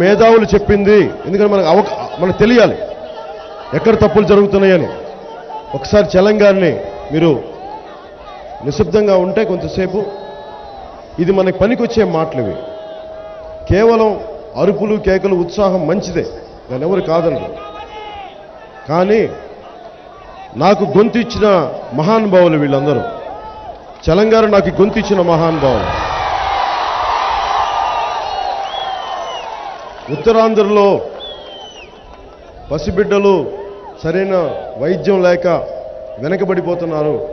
మేధావులు చెప్పింది ఎందుకంటే మనకు అవక మనకు తెలియాలి ఎక్కడ తప్పులు జరుగుతున్నాయని. ఒకసారి చలంగారిని మీరు నిశ్శబ్దంగా ఉంటే కొంతసేపు ఇది మనకి పనికొచ్చే మాటలు ఇవి. కేవలం అరుపులు కేకలు ఉత్సాహం మంచిదే దాని ఎవరు కాదనరు. కానీ నాకు గొంతు ఇచ్చిన మహానుభావులు వీళ్ళందరూ. చలంగారు నాకు గొంతిచ్చిన మహానుభావం ఉత్తరాంధ్రలో పసిబిడ్డలు సరైన వైద్యం లేక వెనకబడిపోతున్నారు.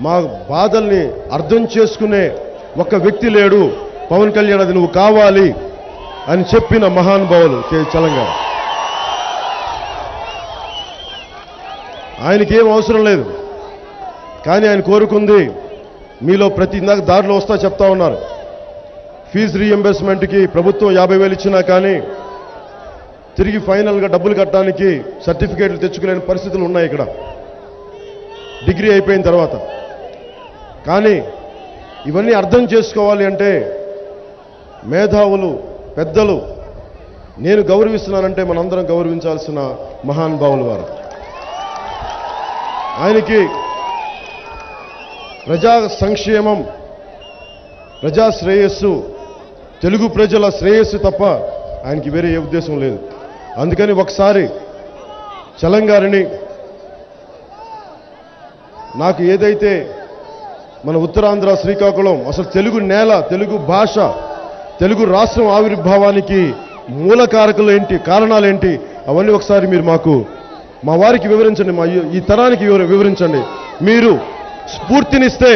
మా బాధల్ని అర్థం చేసుకునే ఒక్క వ్యక్తి లేడు. పవన్ కళ్యాణ్ అది నువ్వు కావాలి అని చెప్పిన మహానుభావులు కె. చలంగారు. ఆయనకి అవసరం లేదు. కానీ ఆయన కోరుకుంది మీలో ప్రతి ఇందాక దారిలో వస్తా చెప్తా ఉన్నారు. ఫీజు రీఎంబర్స్మెంట్కి ప్రభుత్వం యాభై వేలు ఇచ్చినా కానీ తిరిగి ఫైనల్గా డబ్బులు కట్టడానికి సర్టిఫికేట్లు తెచ్చుకోలేని పరిస్థితులు ఉన్నాయి ఇక్కడ. డిగ్రీ అయిపోయిన తర్వాత. కానీ ఇవన్నీ అర్థం చేసుకోవాలి అంటే మేధావులు పెద్దలు నేను గౌరవిస్తున్నానంటే మనందరం గౌరవించాల్సిన మహానుభావులు వారు. ఆయనకి ప్రజా సంక్షేమం ప్రజా శ్రేయస్సు తెలుగు ప్రజల శ్రేయస్సు తప్ప ఆయనకి వేరే ఏ ఉద్దేశం లేదు. అందుకని ఒకసారి చలంగారిని నాకు ఏదైతే మన ఉత్తరాంధ్ర శ్రీకాకుళం అసలు తెలుగు నేల తెలుగు భాష తెలుగు రాష్ట్రం ఆవిర్భావానికి మూల కారకులు ఏంటి కారణాలు ఏంటి అవన్నీ ఒకసారి మీరు మాకు మా వారికి వివరించండి మా ఈ- తరానికి వివరించండి. మీరు స్ఫూర్తినిస్తే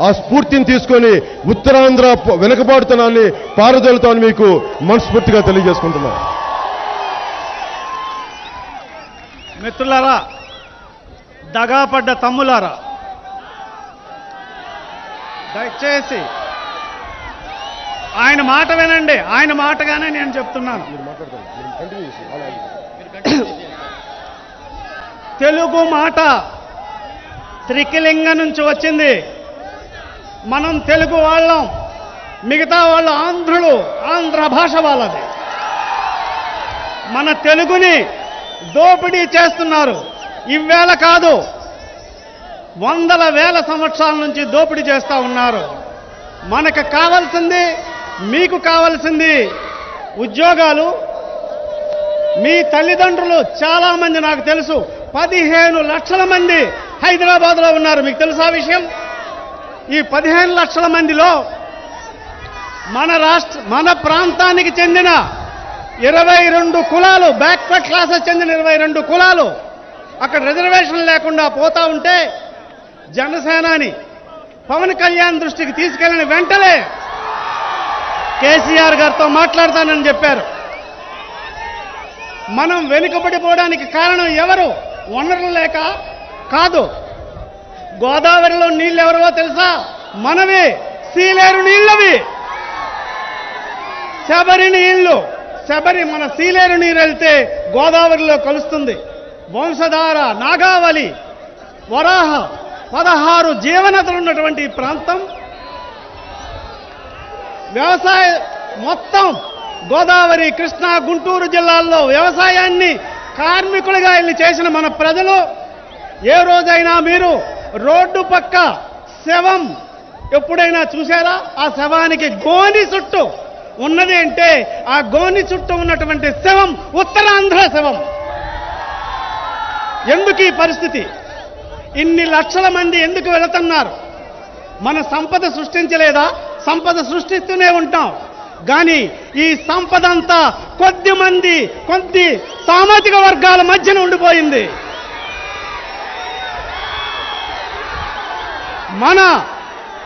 ఆ స్ఫూర్తిని తీసుకొని ఉత్తరాంధ్ర వెనుకబాటుతనాన్ని పారదోలుతామని మీకు మనస్ఫూర్తిగా తెలియజేసుకుంటున్నాను మిత్రులారా దగాపడ్డ తమ్ములారా దయచేసి ఆయన మాట వినండి. ఆయన మాటగానే నేను చెప్తున్నాను. తెలుగు మాట త్రికిలింగం నుంచి వచ్చింది. మనం తెలుగు వాళ్ళం. మిగతా వాళ్ళు ఆంధ్రులు ఆంధ్ర భాష వాళ్ళది. మన తెలుగుని దోపిడీ చేస్తున్నారు. ఇవేళ కాదు వందల వేల సంవత్సరాల నుంచి దోపిడీ చేస్తూ ఉన్నారు. మనకు కావాల్సింది మీకు కావాల్సింది ఉద్యోగాలు. మీ తల్లిదండ్రులు చాలామంది నాకు తెలుసు పదిహేను లక్షల మంది హైదరాబాద్లో ఉన్నారు. మీకు తెలుసా విషయం? ఈ పదిహేను లక్షల మందిలో మన రాష్ట్ర మన ప్రాంతానికి చెందిన ఇరవై రెండు కులాలు బ్యాక్వర్డ్ క్లాసెస్ చెందిన ఇరవై రెండు కులాలు అక్కడ రిజర్వేషన్ లేకుండా పోతా ఉంటే జనసేనాని పవన్ కళ్యాణ్ దృష్టికి తీసుకెళ్ళిన వెంటనే కేసీఆర్ గారితో మాట్లాడతానని చెప్పారు. మనం వెనుకబడిపోవడానికి కారణం ఎవరు? వనరులు లేక కాదు. గోదావరిలో నీళ్ళు ఎవరో తెలుసా? మనవి. సీలేరు నీళ్ళవి. శబరి నీళ్ళు శబరి మన సీలేరు నీరు వెళ్తే గోదావరిలో కలుస్తుంది. వంశధార నాగావళి వరాహ పదహారు జీవనతలు ఉన్నటువంటి ప్రాంతం. వ్యవసాయ మొత్తం గోదావరి కృష్ణా గుంటూరు జిల్లాల్లో వ్యవసాయాన్ని కార్మికులుగా వెళ్ళి చేసిన మన ప్రజలు. ఏ రోజైనా మీరు రోడ్డు పక్క శవం ఎప్పుడైనా చూసారా ఆ శవానికి గోని చుట్టూ ఉన్నది అంటే ఆ గోని చుట్టూ ఉన్నటువంటి శవం ఉత్తరాంధ్ర శవం. ఎందుకు ఈ పరిస్థితి? ఇన్ని లక్షల మంది ఎందుకు వెళుతున్నారు? మన సంపద సృష్టించలేదా? సంపద సృష్టిస్తూనే ఉంటాం. కానీ ఈ సంపద అంతా కొద్ది మంది కొద్ది సామాజిక వర్గాల మధ్యన ఉండిపోయింది. మన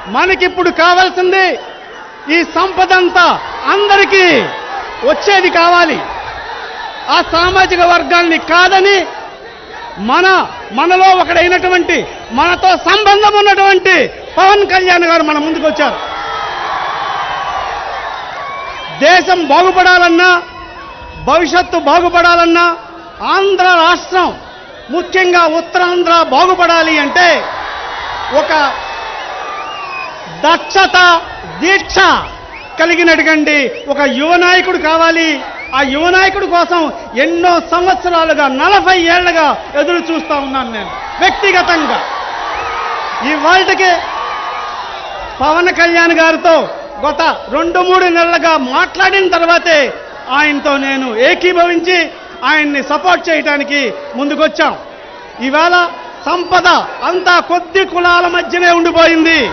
మనకిప్పుడు కావాల్సింది ఈ సంపద అంతా అందరికీ వచ్చేది కావాలి. ఆ సామాజిక వర్గాల్ని కాదని మన మనలో ఒకడైనటువంటి మనతో సంబంధం ఉన్నటువంటి పవన్ కళ్యాణ్ గారు మన ముందుకు వచ్చారు. దేశం బాగుపడాలన్నా భవిష్యత్తు బాగుపడాలన్నా ఆంధ్ర రాష్ట్రం ముఖ్యంగా ఉత్తరాంధ్ర బాగుపడాలి అంటే ఒక దక్షత దీక్ష కలిగినటువంటి ఒక యువనాయకుడు కావాలి. ఆ యువనాయకుడు కోసం ఎన్నో సంవత్సరాలుగా నలభై ఏళ్ళుగా ఎదురు చూస్తా ఉన్నాను నేను వ్యక్తిగతంగా. ఈ వాళ్ళకి పవన్ కళ్యాణ్ గారితో గత రెండు మూడు నెలలుగా మాట్లాడిన తర్వాతే ఆయనతో నేను ఏకీభవించి ఆయన్ని సపోర్ట్ చేయడానికి ముందుకొచ్చాం. ఇవాళ సంపద అంతా కొద్ది కులాల మధ్యనే ఉండిపోయింది.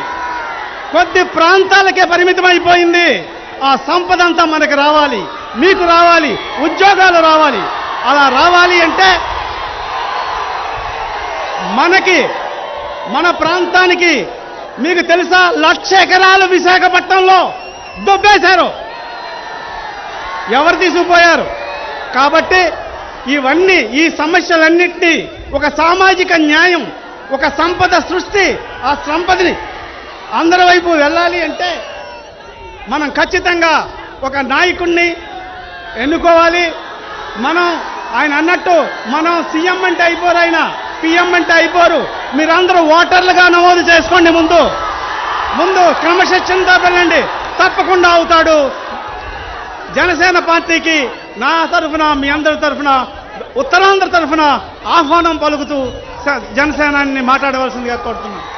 కొద్ది ప్రాంతాలకే పరిమితం అయిపోయింది ఆ సంపద అంతా మనకు రావాలి మీకు రావాలి ఉద్యోగాలు రావాలి. అలా రావాలి అంటే మనకి మన ప్రాంతానికి మీకు తెలుసా లక్ష ఎకరాలు విశాఖపట్నంలో దొబ్బేశారు. ఎవరు తీసుకుపోయారు? కాబట్టి ఇవన్నీ ఈ సమస్యలన్నింటినీ ఒక సామాజిక న్యాయం ఒక సంపద సృష్టి ఆ సంపదని అందరి వైపు వెళ్ళాలి అంటే మనం ఖచ్చితంగా ఒక నాయకుణ్ణి ఎన్నుకోవాలి. మనం ఆయన అన్నట్టు మనం సీఎం అంటే అయిపోరు ఆయన పిఎం అంటే అయిపోరు. మీరందరూ ఓటర్లుగా నమోదు చేసుకోండి ముందు. ముందు క్రమశిక్షణతో వెళ్ళండి. తప్పకుండా అవుతాడు. జనసేన పార్టీకి నా తరఫున మీ అందరి తరఫున ఉత్తరాంధ్ర తరఫున ఆహ్వానం పలుకుతూ జనసేనాన్ని మాట్లాడవలసిందిగా కోరుతున్నాను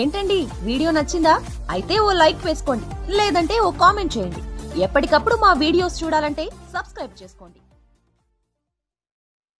ఏంటండి వీడియో నచ్చిందా? అయితే ఓ లైక్ వేసుకోండి లేదంటే ఓ కామెంట్ చేయండి. ఎప్పటికప్పుడు మా వీడియోస్ చూడాలంటే సబ్స్క్రైబ్ చేసుకోండి.